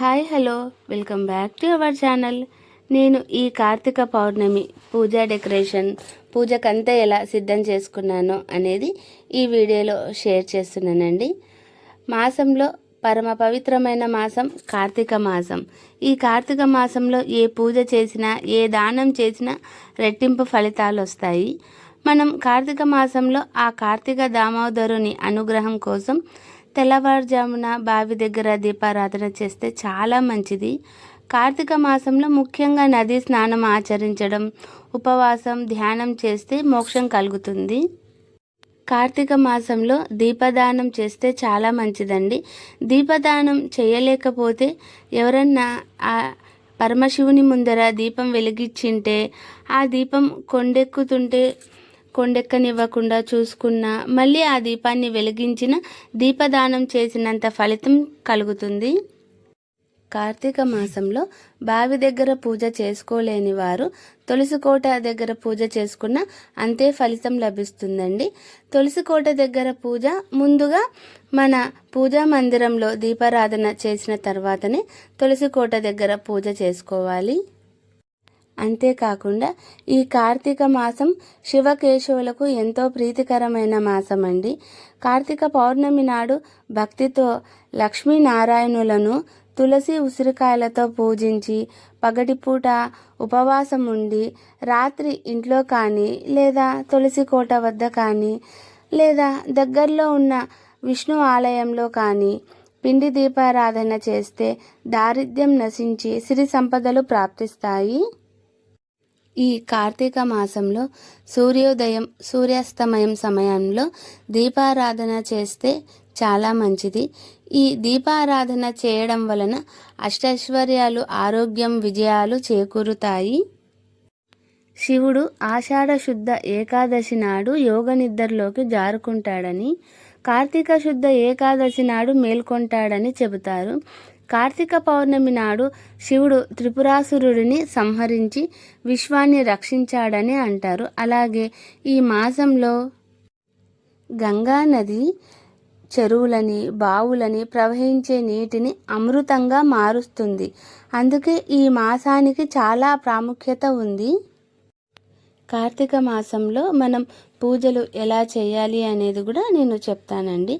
Hi hello. Welcome back to our channel. నేను ఈ కార్తీక పౌర్ణమి పూజా decoration పూజకంతా ఎలా సిద్ధం చేసుకున్నానో అనేది ఈ వీడియోలో షేర్ చేస్తున్నానండి. మాసంలో పరమ పవిత్రమైన మాసం కార్తీక మాసం. ఈ కార్తీక మాసంలో ఏ పూజ చేసినా ఏ దానం చేసినా రెట్టింపు ఫలితాలు వస్తాయి. మనం కార్తీక మాసంలో ఆ కార్తీక దామోదరుని అనుగ్రహం కోసం తెల్లవారుజామున బావి దగ్గర దీపారాధన చేస్తే చాలా మంచిది. కార్తీక మాసంలో ముఖ్యంగా నది స్నానం ఆచరించడం ఉపవాసం ధ్యానం చేస్తే మోక్షం కలుగుతుంది. కార్తీక మాసంలో దీపదానం చేస్తే చాలా మంచిదండి. దీపదానం చేయలేకపోతే ఎవరన్నా ఆ పరమశివుని ముందర దీపం వెలిగించింటే ఆ దీపం కొండెక్కుతుంటే కొండెక్కనివ్వకుండా చూసుకున్న మళ్ళీ ఆ దీపాన్ని వెలిగించిన దీపదానం చేసినంత ఫలితం కలుగుతుంది. కార్తీక మాసంలో బావి దగ్గర పూజ చేసుకోలేని వారు తులసికోట దగ్గర పూజ చేసుకున్న అంతే ఫలితం లభిస్తుందండి. తులసికోట దగ్గర పూజ ముందుగా మన పూజా మందిరంలో దీపారాధన చేసిన తర్వాతనే తులసికోట దగ్గర పూజ చేసుకోవాలి. అంతేకాకుండా ఈ కార్తీక మాసం శివకేశవులకు ఎంతో ప్రీతికరమైన మాసం అండి కార్తీక పౌర్ణమి నాడు భక్తితో లక్ష్మీనారాయణులను తులసి ఉసిరికాయలతో పూజించి పగటిపూట ఉపవాసం ఉండి రాత్రి ఇంట్లో కానీ లేదా తులసి కోట వద్ద కానీ లేదా దగ్గరలో ఉన్న విష్ణు ఆలయంలో కానీ పిండి దీపారాధన చేస్తే దారిద్ర్యం నశించి సిరి సంపదలు ప్రాప్తిస్తాయి. ఈ కార్తీక మాసంలో సూర్యోదయం సూర్యాస్తమయం సమయంలో దీపారాధన చేస్తే చాలా మంచిది. ఈ దీపారాధన చేయడం వలన అష్టైశ్వర్యాలు ఆరోగ్యం విజయాలు చేకూరుతాయి. శివుడు ఆషాఢ శుద్ధ ఏకాదశి నాడు యోగ నిద్రలోకి జారుకుంటాడని కార్తీక శుద్ధ ఏకాదశి నాడు మేల్కొంటాడని చెబుతారు. కార్తీక పౌర్ణమి నాడు శివుడు త్రిపురాసురుడిని సంహరించి విశ్వాన్ని రక్షించాడని అంటారు. అలాగే ఈ మాసంలో గంగా నది చెరువులని బావులని ప్రవహించే నీటిని అమృతంగా మారుస్తుంది. అందుకే ఈ మాసానికి చాలా ప్రాముఖ్యత ఉంది. కార్తీక మాసంలో మనం పూజలు ఎలా చేయాలి అనేది కూడా నేను చెప్తానండి.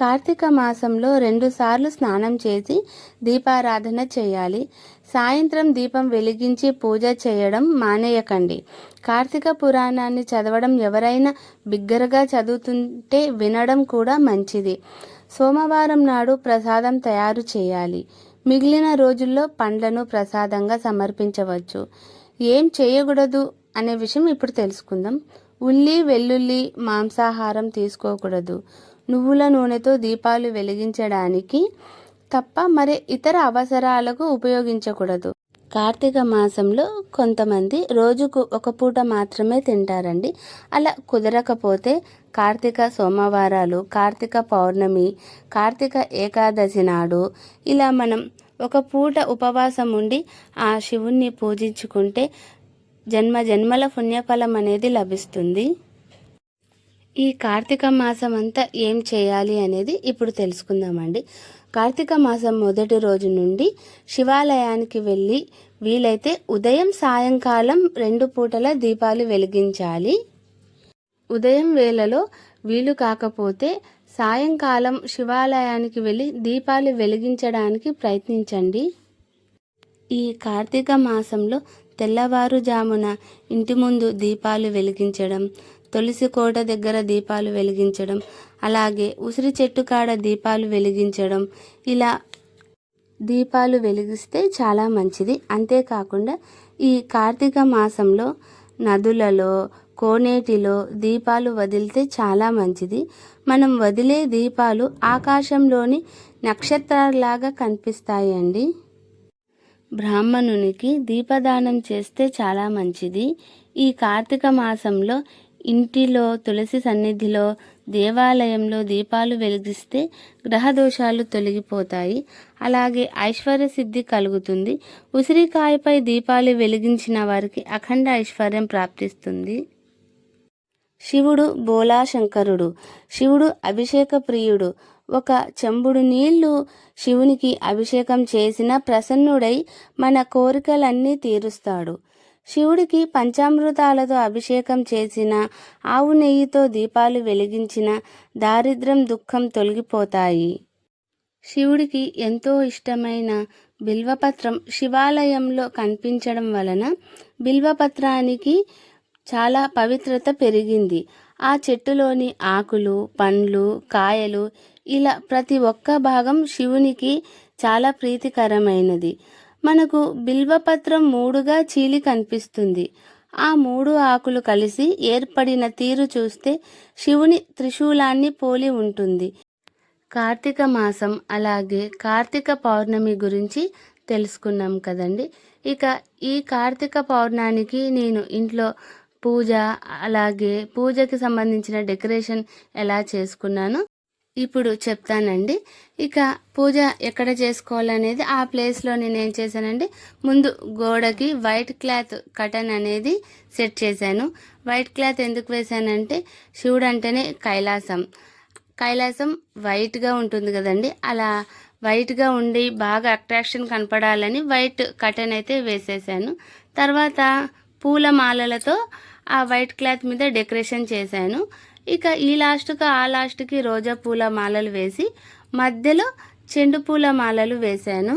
కార్తీక మాసంలో రెండుసార్లు స్నానం చేసి దీపారాధన చేయాలి. సాయంత్రం దీపం వెలిగించి పూజ చేయడం మానేయకండి. కార్తీక పురాణాన్ని చదవడం ఎవరైనా బిగ్గరగా చదువుతుంటే వినడం కూడా మంచిది. సోమవారం నాడు ప్రసాదం తయారు చేయాలి. మిగిలిన రోజుల్లో పండ్లను ప్రసాదంగా సమర్పించవచ్చు. ఏం చేయకూడదు అనే విషయం ఇప్పుడు తెలుసుకుందాం. ఉల్లి వెల్లుల్లి మాంసాహారం తీసుకోకూడదు. నువ్వుల నూనెతో దీపాలు వెలిగించడానికి తప్ప మరి ఇతర అవసరాలకు ఉపయోగించకూడదు. కార్తీక మాసంలో కొంతమంది రోజుకు ఒక పూట మాత్రమే తింటారండి. అలా కుదరకపోతే కార్తీక సోమవారాలు కార్తీక పౌర్ణమి కార్తీక ఏకాదశి నాడు ఇలా మనం ఒక పూట ఉపవాసం ఉండి ఆ శివుణ్ణి పూజించుకుంటే జన్మ జన్మల పుణ్యఫలం అనేది లభిస్తుంది. ఈ కార్తీక మాసం అంతా ఏం చేయాలి అనేది ఇప్పుడు తెలుసుకుందామండి. కార్తీక మాసం మొదటి రోజు నుండి శివాలయానికి వెళ్ళి వీలైతే ఉదయం సాయంకాలం రెండు పూటల దీపాలు వెలిగించాలి. ఉదయం వేళలో వీలు కాకపోతే సాయంకాలం శివాలయానికి వెళ్ళి దీపాలు వెలిగించడానికి ప్రయత్నించండి. ఈ కార్తీక మాసంలో తెల్లవారుజామున ఇంటి ముందు దీపాలు వెలిగించడం తులసి కోట దగ్గర దీపాలు వెలిగించడం అలాగే ఉసిరి చెట్టు కాడ దీపాలు వెలిగించడం. ఇలా దీపాలు వెలిగిస్తే చాలా మంచిది. అంతేకాకుండా ఈ కార్తీక మాసంలో నదులలో కోనేటిలో దీపాలు వదిలితే చాలా మంచిది. మనం వదిలే దీపాలు ఆకాశంలోని నక్షత్రాలలాగా కనిపిస్తాయండి. బ్రాహ్మణునికి దీపదానం చేస్తే చాలా మంచిది. ఈ కార్తీక మాసంలో ఇంటిలో తులసి సన్నిధిలో దేవాలయంలో దీపాలు వెలిగిస్తే గ్రహదోషాలు తొలగిపోతాయి. అలాగే ఐశ్వర్య సిద్ధి కలుగుతుంది. ఉసిరికాయపై దీపాలు వెలిగించిన వారికి అఖండ ఐశ్వర్యం ప్రాప్తిస్తుంది. శివుడు బోలాశంకరుడు. శివుడు అభిషేక ప్రియుడు ఒక చెంబుడు నీళ్ళు శివునికి అభిషేకం చేసిన ప్రసన్నుడై మన కోరికలన్నీ తీరుస్తాడు. శివుడికి పంచామృతాలతో అభిషేకం చేసిన ఆవు నెయ్యితో దీపాలు వెలిగించిన దారిద్రం దుఃఖం తొలగిపోతాయి. శివుడికి ఎంతో ఇష్టమైన బిల్వపత్రం శివాలయంలో కనిపించడం వలన బిల్వపత్రానికి చాలా పవిత్రత పెరిగింది. ఆ చెట్టులోని ఆకులు పండ్లు కాయలు ఇలా ప్రతి ఒక్క భాగం శివునికి చాలా ప్రీతికరమైనది. మనకు బిల్వపత్రం మూడుగా చీలి కనిపిస్తుంది. ఆ మూడు ఆకులు కలిసి ఏర్పడిన తీరు చూస్తే శివుని త్రిశూలాన్ని పోలి ఉంటుంది. కార్తీక మాసం అలాగే కార్తీక పౌర్ణమి గురించి తెలుసుకున్నాం కదండి. ఇక ఈ కార్తీక పౌర్ణానికి నేను ఇంట్లో పూజ అలాగే పూజకి సంబంధించిన డెకరేషన్ ఎలా చేసుకున్నాను? ఇప్పుడు చెప్తానండి. ఇక పూజ ఎక్కడ చేసుకోవాలనేది ఆ ప్లేస్లో నేను ఏం చేశానండి. ముందు గోడకి వైట్ క్లాత్ కటన్ అనేది సెట్ చేశాను. వైట్ క్లాత్ ఎందుకు వేశానంటే శివుడు అంటేనే కైలాసం కైలాసం వైట్గా ఉంటుంది కదండి. అలా వైట్గా ఉండి బాగా అట్రాక్షన్ కనపడాలని వైట్ కటన్ అయితే వేసేసాను. తర్వాత పూల మాలలతో ఆ వైట్ క్లాత్ మీద డెకరేషన్ చేశాను. ఇక ఈ లాస్ట్కి ఆ లాస్ట్కి రోజా పూల మాలలు వేసి మధ్యలో చెండు పూల మాలలు వేశాను.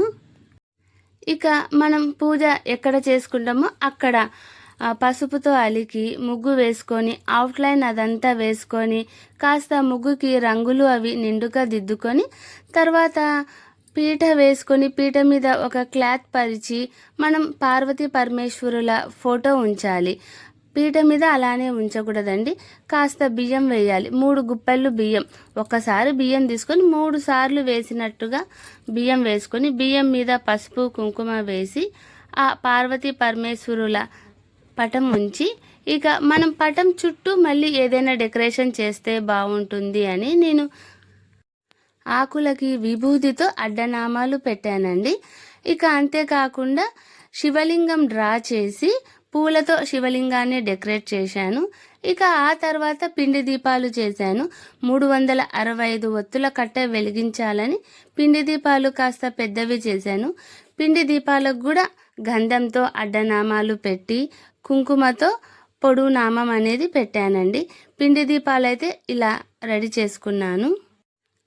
ఇక మనం పూజ ఎక్కడ చేసుకుంటామో అక్కడ పసుపుతో అలికి ముగ్గు వేసుకొని అవుట్లైన్ అదంతా వేసుకొని కాస్త ముగ్గుకి రంగులు అవి నిండుగా దిద్దుకొని తర్వాత పీట వేసుకొని పీట మీద ఒక క్లాత్ పరిచి మనం పార్వతీ పరమేశ్వరుల ఫోటో ఉంచాలి. పీట మీద అలానే ఉంచకూడదండి. కాస్త బియ్యం వేయాలి. మూడు గుప్పెళ్ళు బియ్యం. ఒకసారి బియ్యం తీసుకొని మూడు సార్లు వేసినట్టుగా బియ్యం వేసుకొని బియ్యం మీద పసుపు కుంకుమ వేసి ఆ పార్వతీ పరమేశ్వరుల పటం ఉంచి ఇక మనం పటం చుట్టూ మళ్ళీ ఏదైనా డెకరేషన్ చేస్తే బాగుంటుంది అని నేను ఆకులకి విభూతితో అడ్డనామాలు పెట్టానండి. ఇక అంతేకాకుండా శివలింగం డ్రా చేసి పూలతో శివలింగాన్ని డెకరేట్ చేశాను. ఇక ఆ తర్వాత పిండి దీపాలు చేశాను. మూడు వందల అరవై ఐదు ఒత్తుల కట్ట వెలిగించాలని పిండి దీపాలు కాస్త పెద్దవి చేశాను. పిండి దీపాలకు కూడా గంధంతో అడ్డనామాలు పెట్టి కుంకుమతో పొడువు నామం అనేది పెట్టానండి. పిండి దీపాలు అయితే ఇలా రెడీ చేసుకున్నాను.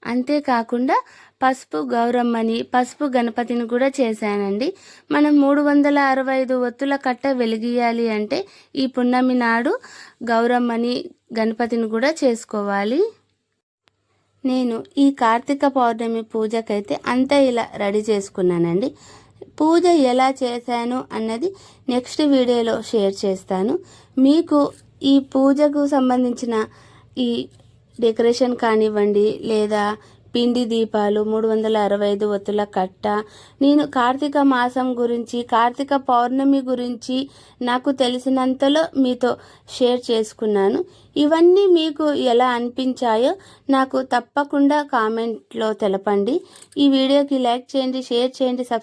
అంతేకాకుండా పసుపు గౌరమ్మని పసుపు గణపతిని కూడా చేశానండి. మనం మూడు వందల అరవై ఐదు ఒత్తుల కట్ట వెలిగియాలి అంటే ఈ పున్నమి నాడు గౌరమ్మని గణపతిని కూడా చేసుకోవాలి. నేను ఈ కార్తీక పౌర్ణమి పూజకైతే అంతా ఇలా రెడీ చేసుకున్నానండి. పూజ ఎలా చేశాను అన్నది నెక్స్ట్ వీడియోలో షేర్ చేస్తాను. మీకు ఈ పూజకు సంబంధించిన ఈ డెకరేషన్ కానివ్వండి లేదా పిండి దీపాలు మూడు వందల అరవై ఐదు ఒత్తుల కట్ట. నేను కార్తీక మాసం గురించి కార్తీక పౌర్ణమి గురించి నాకు తెలిసినంతలో మీతో షేర్ చేసుకున్నాను. ఇవన్నీ మీకు ఎలా అనిపించాయో నాకు తప్పకుండా కామెంట్లో తెలపండి. ఈ వీడియోకి లైక్ చేయండి షేర్ చేయండి సబ్స్క్రైబ్